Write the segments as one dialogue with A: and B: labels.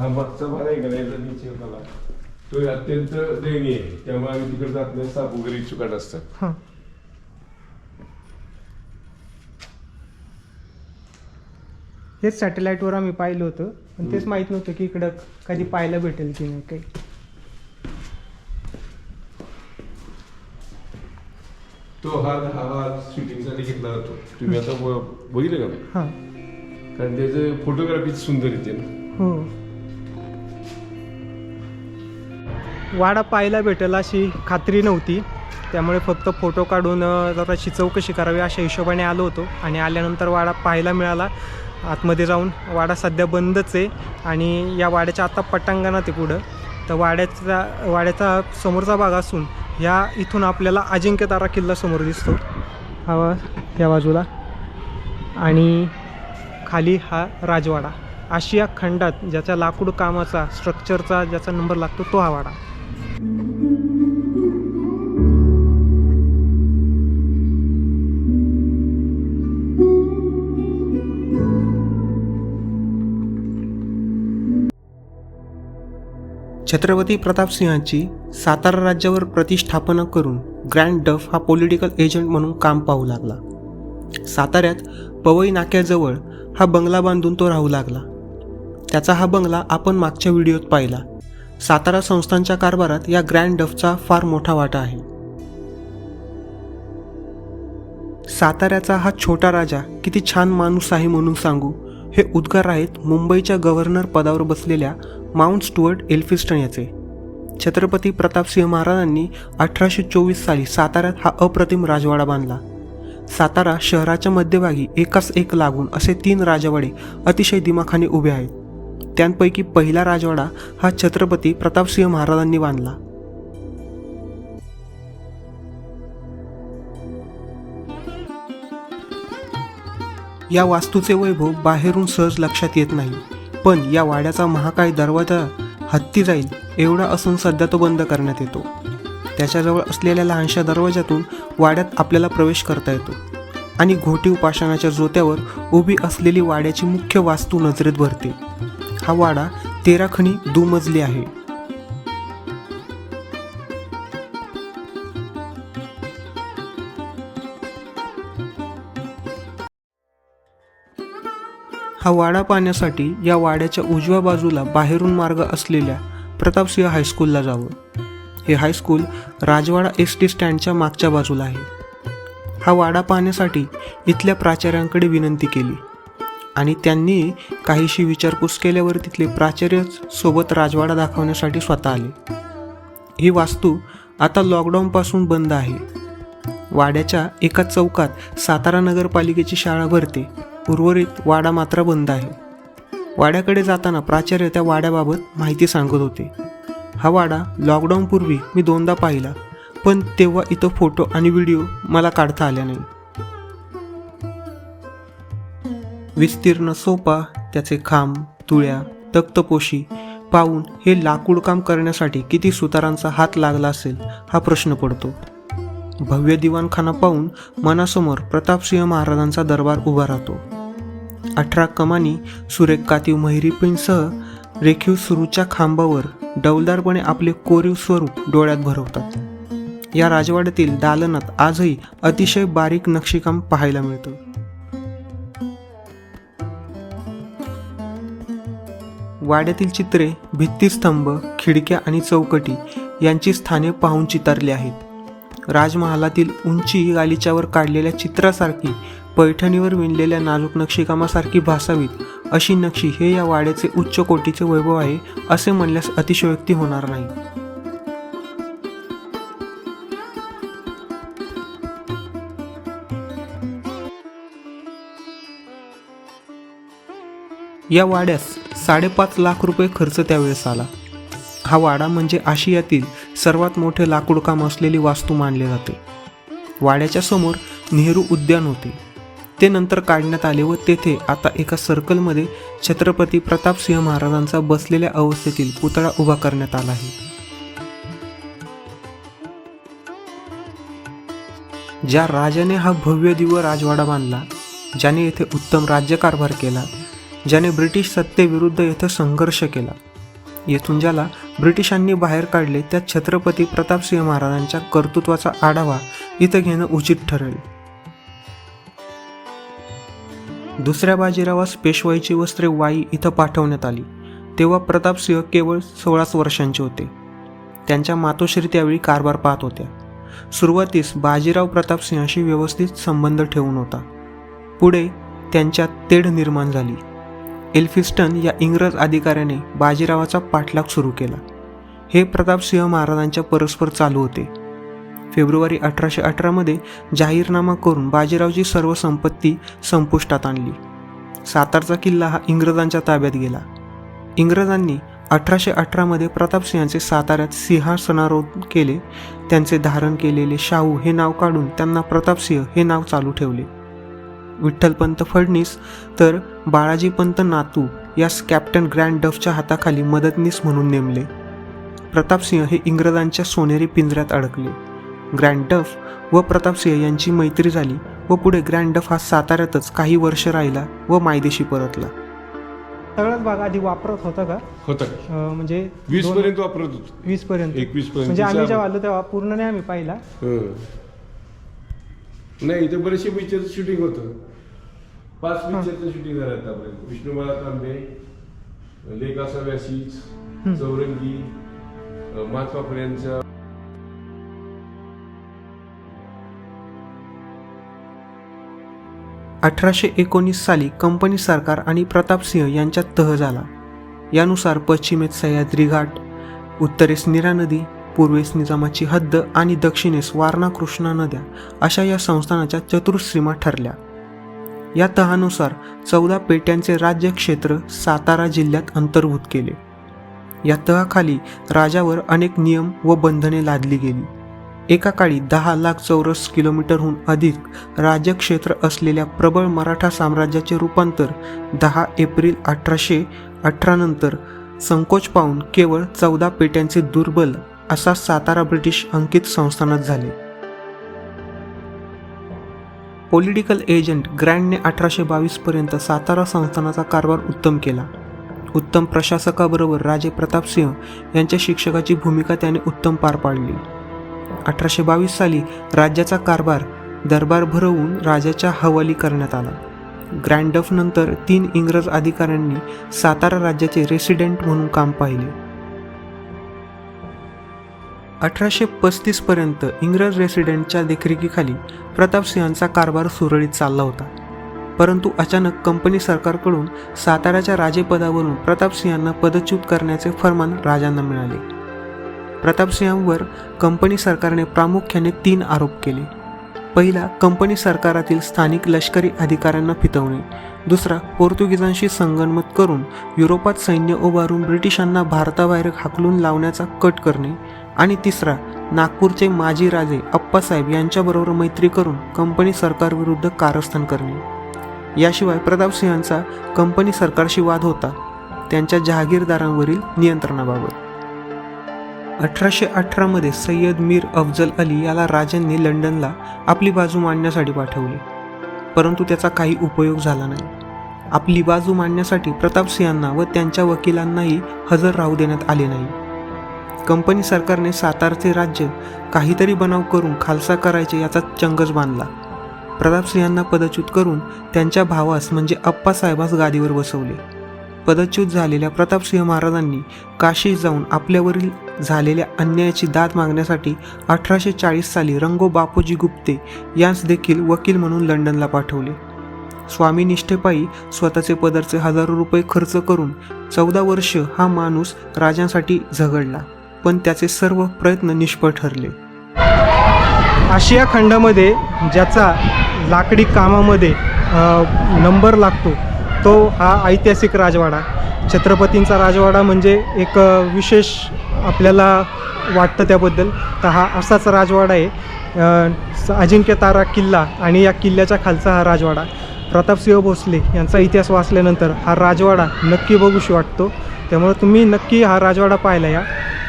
A: हा मागचा भाग आहे का नाही नीचे मला तो अत्यंत दयनीय आहे. त्यामुळे आम्ही तिकडे जात नाही साप वगैरे चुकाट असतात.
B: हां. हेच सॅटेलाईटवर आम्ही पाहिलं होतं पण तेच माहीत नव्हतं की इकडं कधी पाहायला भेटेल की नाही काही.
A: तो हा हा हा शूटिंगसाठी घेतला जातो. तुम्ही आता ब- बघितलं का नाही?
B: हां.
A: कारण त्याचे फोटोग्राफी सुंदर येते ना.
B: हो. वाडा पाहायला भेटेल अशी खात्री नव्हती. त्यामुळे फक्त फोटो काढून जराशी चौकशी करावी अशा हिशोबाने आलो होतो. आणि आल्यानंतर वाडा पाहायला मिळाला. आतमध्ये जाऊन वाडा सध्या बंदच आहे. आणि या वाड्याच्या आता पटांगणात आहे पुढं. तर वाड्याचा वाड्याचा समोरचा भाग असून ह्या इथून आपल्याला अजिंक्यतारा किल्ला समोर दिसतो. हा या बाजूला. आणि खाली हा राजवाडा. आशिया खंडात ज्याच्या लाकूड कामाचा स्ट्रक्चरचा ज्याचा नंबर लागतो तो हा वाडा. छत्रपती प्रतापसिंहांची सातारा राज्यावर प्रतिष्ठापना करून ग्रँड डफ हा पॉलिटिकल एजंट म्हणून काम पाहू लागला. साताऱ्यात पवई नाक्याजवळ हा बंगला बांधून तो राहू लागला. त्याचा हा बंगला आपण मागच्या व्हिडिओत पाहिला. सातारा संस्थांच्या कारभारात या ग्रँड डफचा फार मोठा वाटा आहे. साताऱ्याचा हा छोटा राजा किती छान माणूस आहे म्हणून सांगू हे उद्गार आहेत मुंबईच्या गव्हर्नर पदावर बसलेल्या माउंट स्टुअर्ट एल्फिस्टन याचे. छत्रपती प्रतापसिंह महाराजांनी अठराशे चोवीस साली साताऱ्यात हा अप्रतिम राजवाडा बांधला. सातारा शहराच्या मध्यभागी एकास एक लागून असे तीन राजवाडे अतिशय दिमाखाने उभे आहेत. त्यांपैकी पहिला राजवाडा हा छत्रपती प्रतापसिंह महाराजांनी बांधला. या वास्तूचे वैभव बाहेरून सहज लक्षात येत नाही पण या वाड्याचा महाकाय दरवाजा हत्ती जाईल एवढा असून सध्या तो बंद करण्यात येतो. त्याच्याजवळ असलेल्या लहानशा दरवाजातून वाड्यात आपल्याला प्रवेश करता येतो आणि घोटी उपासनाच्या जोत्यावर उभी असलेली वाड्याची मुख्य वास्तू नजरेत भरते. हा वाडा तेरा खणी दुमजली आहे. हा वाडा पाहण्यासाठी या वाड्याच्या उजव्या बाजूला बाहेरून मार्ग असलेल्या प्रतापसिंह हायस्कूलला जावं. हे हायस्कूल राजवाडा एस टी स्टँडच्या मागच्या बाजूला आहे. हा वाडा पाहण्यासाठी इथल्या प्राचार्यांकडे विनंती केली. आणि त्यांनी काहीशी विचारपूस केल्यावर तिथले प्राचार्य सोबत राजवाडा दाखवण्यासाठी स्वतः आले. ही वास्तू आता लॉकडाऊनपासून बंद आहे. वाड्याच्या एका चौकात सातारा नगरपालिकेची शाळा भरते. उर्वरित वाडा मात्र बंद आहे. वाड्याकडे जाताना प्राचार्य त्या वाड्याबाबत माहिती सांगत होते. हा वाडा लॉकडाऊनपूर्वी मी दोनदा पाहिला पण तेव्हा इथं फोटो आणि व्हिडिओ मला काढता आल्या नाही विस्तीर्ण सोपा त्याचे खांब तुळ्या तक्तपोशी पाहून हे लाकूड काम करण्यासाठी किती सुतारांचा हात लागला असेल हा प्रश्न पडतो. भव्य दिवाणखाना पाहून मनासमोर प्रतापसिंह महाराजांचा दरबार उभा राहतो. अठरा कमानी सुरेख कातीव महिरीपिंसह रेखीव सुरूच्या खांबावर डौलदारपणे आपले कोरीव स्वरूप डोळ्यात भरवतात. या राजवाड्यातील दालनात आजही अतिशय बारीक नक्षीकाम पाहायला मिळतं. वाड्यातील चित्रे भित्तीस्तंभ खिडक्या आणि चौकटी यांची स्थाने पाहून चितारली आहेत. राजमहालातील उंची गालिच्यावर काढलेल्या चित्रासारखी पैठणीवर विणलेल्या नाजूक नक्षीकामासारखी भासावीत अशी नक्षी हे या वाड्याचे उच्च कोटीचे वैभव आहे असे म्हणल्यास अतिशयोक्ती होणार नाही. या वाड्यास साडेपाच लाख रुपये खर्च त्यावेळेस आला. हा वाडा म्हणजे आशियातील सर्वात मोठे लाकूडकाम असलेली वास्तू मानले जाते. वाड्याच्या समोर नेहरू उद्यान होते. ते नंतर काढण्यात आले व तेथे आता एका सर्कलमध्ये छत्रपती प्रतापसिंह महाराजांचा बसलेल्या अवस्थेतील पुतळा उभा करण्यात आला आहे. ज्या राजाने हा भव्य दिव्य राजवाडा बांधला ज्याने येथे उत्तम राज्यकारभार केला ज्याने ब्रिटिश सत्तेविरुद्ध येथे संघर्ष केला. येथून ज्याला ब्रिटिशांनी बाहेर काढले त्या छत्रपती प्रतापसिंह महाराजांच्या कर्तृत्वाचा आढावा इथं घेणं उचित ठरेल. दुसऱ्या बाजीरावास पेशवाईची वस्त्रे वाई इथं पाठवण्यात आली. तेव्हा प्रतापसिंह केवळ सोळाच वर्षांचे होते. त्यांच्या मातोश्री त्यावेळी कारभार पाहत होत्या. सुरुवातीस बाजीराव प्रतापसिंहाशी व्यवस्थित संबंध ठेवून होता. पुढे त्यांच्यात तेढ निर्माण झाली. एल्फिस्टन या इंग्रज अधिकाऱ्याने बाजीरावाचा पाठलाग सुरू केला. हे प्रतापसिंह महाराजांच्या परस्पर चालू होते. फेब्रुवारी अठराशे अठरामध्ये जाहीरनामा करून बाजीरावची सर्व संपत्ती संपुष्टात आणली. सातारचा किल्ला हा इंग्रजांच्या ताब्यात गेला. इंग्रजांनी अठराशे अठरामध्ये प्रतापसिंहांचे साताऱ्यात सिंहासनारोध केले. त्यांचे धारण केलेले शाहू हे नाव काढून त्यांना प्रतापसिंह हे नाव चालू ठेवले. विठ्ठलपंत फडणीस तर बाळाजीपंत नातू यास कॅप्टन ग्रँड डफच्या हाताखाली मदतनीस म्हणून नेमले. प्रतापसिंह हे इंग्रजांच्या सोनेरी पिंजऱ्यात अडकले. ग्रँड डफ व प्रतापसिंह यांची मैत्री झाली व पुढे ग्रँड डफ हा साताऱ्यातच काही वर्ष राहिला व मायदेशी परतला.
C: सगळाच भाग आधी वापरत होता का?
A: होता.
C: म्हणजे
A: वीस पर्यंत वापरत होतो.
C: वीस पर्यंत
A: एकवीस पर्यंत
C: म्हणजे आम्ही जेव्हा आलो तेव्हा पूर्ण नाही आम्ही पाहिला.
A: हं. नाही इथे बरेचसे पिक्चरचं शूटिंग होतं. पाच पिक्चरचं शूटिंग झालं आतापर्यंत विष्णुमाला तांबे लेख असाव्यासीच चौरंगी अं, मातवापर्यंतच्या
B: अठराशे एकोणीस साली कंपनी सरकार आणि प्रतापसिंह यांच्यात तह झाला. यानुसार पश्चिमेत सह्याद्री घाट उत्तरेस नीरा नदी पूर्वेस निजामाची हद्द आणि दक्षिणेस वारणा कृष्णा नद्या अशा या संस्थानाच्या चतुर्सीमा ठरल्या. या तहानुसार चौदा पेट्यांचे राज्यक्षेत्र सातारा जिल्ह्यात अंतर्भूत केले. या तहाखाली राजावर अनेक नियम व बंधने लादली गेली. एका काळी दहा लाख चौरस किलोमीटरहून अधिक राज्यक्षेत्र असलेल्या प्रबळ मराठा साम्राज्याचे रूपांतर दहा एप्रिल अठराशे अठरानंतर संकोच पाहून केवळ चौदा पेट्यांचे दुर्बल असा सातारा ब्रिटिश अंकित संस्थानात झाले. पॉलिटिकल एजंट ग्रँडने अठराशे बावीसपर्यंत सातारा संस्थानाचा कारभार उत्तम केला. उत्तम प्रशासकाबरोबर राजे प्रतापसिंह यांच्या शिक्षकाची भूमिका त्याने उत्तम पार पाडली. अठराशे बावीस साली राज्याचा कारभार दरबार भरवून राजाच्या हवाली करण्यात आला. ग्रँडफनंतर नंतर तीन इंग्रज अधिकाऱ्यांनी सातारा राज्याचे रेसिडेंट म्हणून काम पाहिले. अठराशे पस्तीसपर्यंत इंग्रज रेसिडेंटच्या देखरेखीखाली प्रतापसिंहांचा कारभार सुरळीत चालला होता. परंतु अचानक कंपनी सरकारकडून साताऱ्याच्या राजेपदावरून प्रतापसिंहांना पदच्युत करण्याचे फरमान राजांना मिळाले. प्रतापसिंहांवर कंपनी सरकारने प्रामुख्याने तीन आरोप केले. पहिला कंपनी सरकारातील स्थानिक लष्करी अधिकाऱ्यांना फितवणे. दुसरा पोर्तुगीजांशी संगनमत करून युरोपात सैन्य उभारून ब्रिटिशांना भारताबाहेर हाकलून लावण्याचा कट करणे. आणि तिसरा नागपूरचे माजी राजे अप्पासाहेब यांच्याबरोबर मैत्री करून कंपनी सरकारविरुद्ध कारस्थान करणे. याशिवाय प्रतापसिंहांचा कंपनी सरकारशी वाद होता. त्यांच्या जहागीरदारांवरील नियंत्रणाबाबत. अठराशे अठरामध्ये सय्यद मीर अफजल अली याला राजांनी लंडनला आपली बाजू मांडण्यासाठी पाठवले. परंतु त्याचा काही उपयोग झाला नाही. आपली बाजू मांडण्यासाठी प्रतापसिंहांना व त्यांच्या वकिलांनाही हजर राहू देण्यात आले नाही. कंपनी सरकारने सातारचे राज्य काहीतरी बनाव करून खालसा करायचे याचा चंगच बांधला. प्रतापसिंहांना पदच्युत करून त्यांच्या भावास म्हणजे अप्पासाहेबास गादीवर बसवले. पदच्युत झालेल्या प्रतापसिंह महाराजांनी काशी जाऊन आपल्यावरील झालेल्या अन्यायाची दाद मागण्यासाठी अठराशे चाळीस साली रंगो बापूजी गुप्ते यांस देखील वकील म्हणून लंडनला पाठवले. स्वामी निष्ठेपायी स्वतःचे पदरचे हजारो रुपये खर्च करून चौदा वर्ष हा माणूस राजांसाठी झगडला. पण त्याचे सर्व प्रयत्न निष्फळ ठरले.
C: आशिया खंडामध्ये ज्याचा लाकडी कामामध्ये नंबर लागतो तो हा ऐतिहासिक राजवाडा. छत्रपतींचा राजवाडा म्हणजे एक विशेष आपल्याला वाटतं त्याबद्दल. तर हा असाच राजवाडा आहे. अजिंक्य तारा किल्ला आणि या किल्ल्याच्या खालचा हा राजवाडा. प्रतापसिंह भोसले यांचा इतिहास वाचल्यानंतर हा राजवाडा नक्की बघूशी वाटतो. त्यामुळे तुम्ही नक्की हा राजवाडा पाहायला या.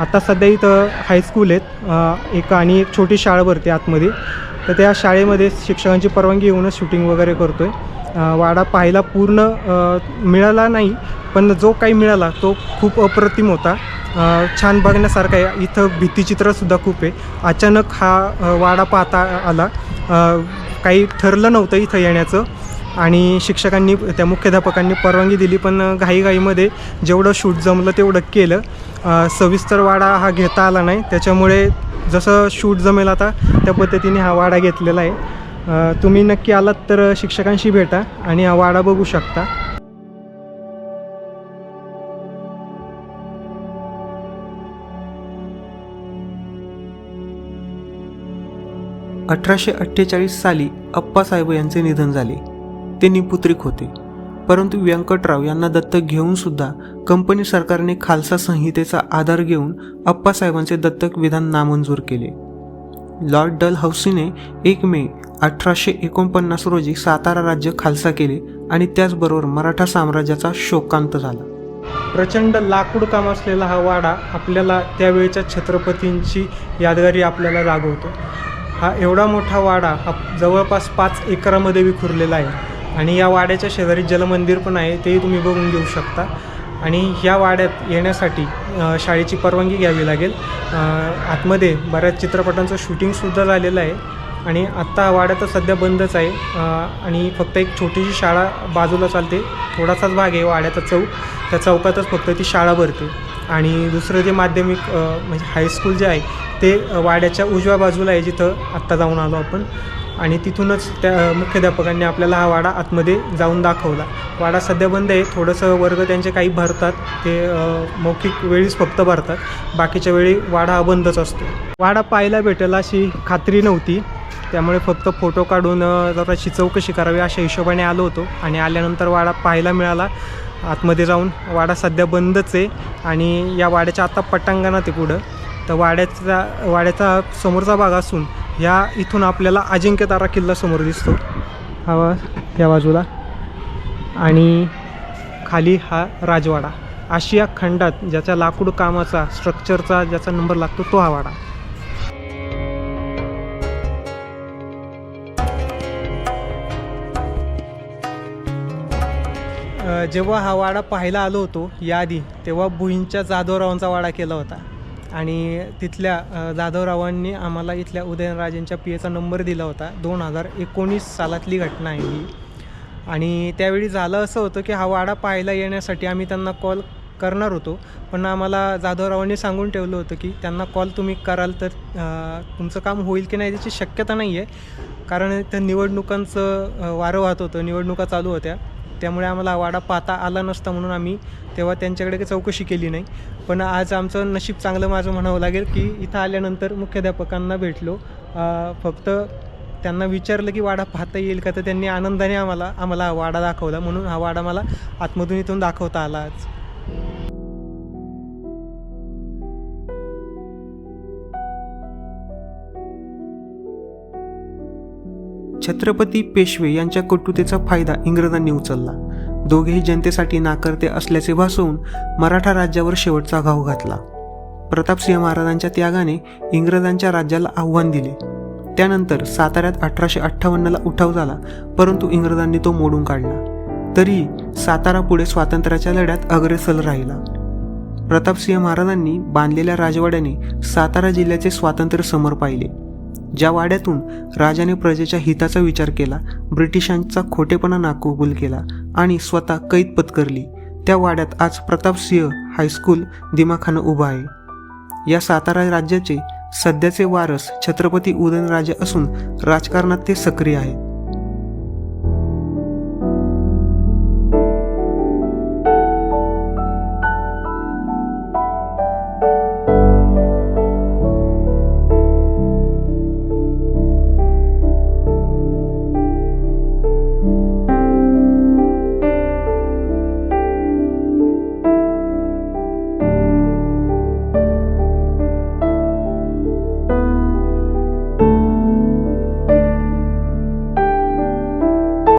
C: आता सध्या इथं हायस्कूल आहेत. एक आणि एक छोटी शाळा भरते आतमध्ये. तर त्या शाळेमध्ये शिक्षकांची परवानगी घेऊनच शूटिंग वगैरे करतो आहे वाडा पाहायला पूर्ण मिळाला नाही पण जो काही मिळाला तो खूप अप्रतिम होता. छान बघण्यासारखा आहे. इथं भित्तीचित्रसुद्धा खूप आहे. अचानक हा वाडा पाहता आला. काही ठरलं नव्हतं इथं येण्याचं. आणि शिक्षकांनी त्या मुख्याध्यापकांनी परवानगी दिली पण घाईघाईमध्ये जेवढं शूट जमलं तेवढं केलं. सविस्तर वाडा हा घेता आला नाही. त्याच्यामुळे जसं शूट जमेल आता त्या पद्धतीने हा वाडा घेतलेला आहे. तुम्ही नक्की आलात तर शिक्षकांशी भेटा आणि हा वाडा बघू शकता.
B: अठराशे अठ्ठेचाळीस साली अप्पासाहेब यांचे निधन झाले. ते निपुत्रिक होते. परंतु व्यंकटराव यांना दत्तक घेऊन सुद्धा कंपनी सरकारने खालसा संहितेचा आधार घेऊन अप्पासाहेबांचे दत्तक विधान नामंजूर केले. लॉर्ड डल हौसीने एक मे अठराशे एकोणपन्नास रोजी सातारा राज्य खालसा केले आणि त्याचबरोबर मराठा साम्राज्याचा शोकांत झाला.
C: प्रचंड लाकूड काम असलेला हा वाडा आपल्याला त्यावेळच्या छत्रपतींची यादगारी आपल्याला जागवतो. हा एवढा मोठा वाडा हा जवळपास पाच एकरामध्ये विखुरलेला आहे. आणि या वाड्याच्या शेजारी जलमंदिर पण आहे तेही तुम्ही बघून घेऊ शकता. आणि ह्या वाड्यात येण्यासाठी शाळेची परवानगी घ्यावी लागेल. आतमध्ये बऱ्याच चित्रपटांचं शूटिंगसुद्धा झालेलं आहे. आणि आत्ता वाड्या वाडा तर सध्या बंदच आहे. आणि फक्त एक छोटीशी शाळा बाजूला चालते. थोडासाच भाग आहे वाड्याचा चौक. त्या चौकातच फक्त ती शाळा भरते. आणि दुसरं जे माध्यमिक म्हणजे हायस्कूल जे आहे ते वाड्याच्या उजव्या बाजूला आहे जिथं आत्ता जाऊन आलो आपण. आणि तिथूनच त्या मुख्याध्यापकांनी आपल्याला हा वाडा आतमध्ये जाऊन दाखवला. वाडा सध्या बंद आहे. थोडंसं वर्ग त्यांचे काही भरतात. ते मौखिक वेळीच फक्त भरतात. बाकीच्या वेळी वाडा हा बंदच असतो. वाडा पाहायला भेटेल अशी खात्री नव्हती. त्यामुळे फक्त फोटो काढून जराशी चौकशी करावी अशा हिशोबाने आलो होतो. आणि आल्यानंतर वाडा पाहायला मिळाला. आतमध्ये जाऊन वाडा सध्या बंदच आहे. आणि या वाड्याच्या आता पटांगणात आहे पुढं. तर वाड्याचा वाड्याचा समोरचा भाग असून ह्या इथून आपल्याला अजिंक्यतारा किल्ला समोर दिसतो. हा या बाजूला. आणि खाली हा राजवाडा. आशिया खंडात ज्याच्या लाकूड कामाचा स्ट्रक्चरचा ज्याचा नंबर लागतो तो हा वाडा. जेव्हा हा वाडा पाहायला आलो होतो याआधी तेव्हा भुईंच्या जाधवरावांचा वाडा केला होता. आणि तिथल्या जाधवरावांनी आम्हाला इथल्या उदयनराजेंच्या पी एचा नंबर दिला होता. दोन हजार एकोणीस सालातली घटना आहे ही. आणि त्यावेळी झालं असं होतं की हा वाडा पाहायला येण्यासाठी आम्ही त्यांना कॉल करणार होतो. पण आम्हाला जाधवरावांनी सांगून ठेवलं होतं की त्यांना कॉल तुम्ही कराल तर तुमचं काम होईल की नाही त्याची शक्यता नाही आहे कारण त्या निवडणुकांचं वारं वाहत होतं. निवडणुका चालू होत्या. त्यामुळे आम्हाला वाडा पाहता आला नसता म्हणून आम्ही तेव्हा त्यांच्याकडे काही चौकशी केली नाही. पण आज आमचं नशीब चांगलं माझं म्हणावं लागेल की इथं आल्यानंतर मुख्याध्यापकांना भेटलो. फक्त त्यांना विचारलं की वाडा पाहता येईल का? तर त्यांनी आनंदाने आम्हाला आम्हाला हा वाडा दाखवला म्हणून हा वाडा मला आतमधून इथून दाखवता आला आज.
B: छत्रपती पेशवे यांच्या कटुतेचा फायदा इंग्रजांनी उचलला. दोघेही जनतेसाठी नाकर्ते असल्याचे भासवून मराठा राज्यावर शेवटचा घाव घातला. प्रतापसिंह महाराजांच्या त्यागाने इंग्रजांच्या राज्याला आव्हान दिले. त्यानंतर साताऱ्यात अठराशे अठ्ठावन्नला उठाव झाला परंतु इंग्रजांनी तो मोडून काढला. तरी सातारा पुढे स्वातंत्र्याच्या लढ्यात अग्रेसर राहिला. प्रतापसिंह महाराजांनी बांधलेल्या राजवाड्याने सातारा जिल्ह्याचे स्वातंत्र्य समोर पाहिले. ज्या वाड्यातून राजाने प्रजेच्या हिताचा विचार केला ब्रिटिशांचा खोटेपणा नाकबूल केला आणि स्वतः कैद पत्करली त्या वाड्यात आज प्रतापसिंह हायस्कूल दिमाखानं उभा आहे. या सातारा राज्याचे सध्याचे वारस छत्रपती उदयनराजे असून राजकारणात ते सक्रिय आहेत.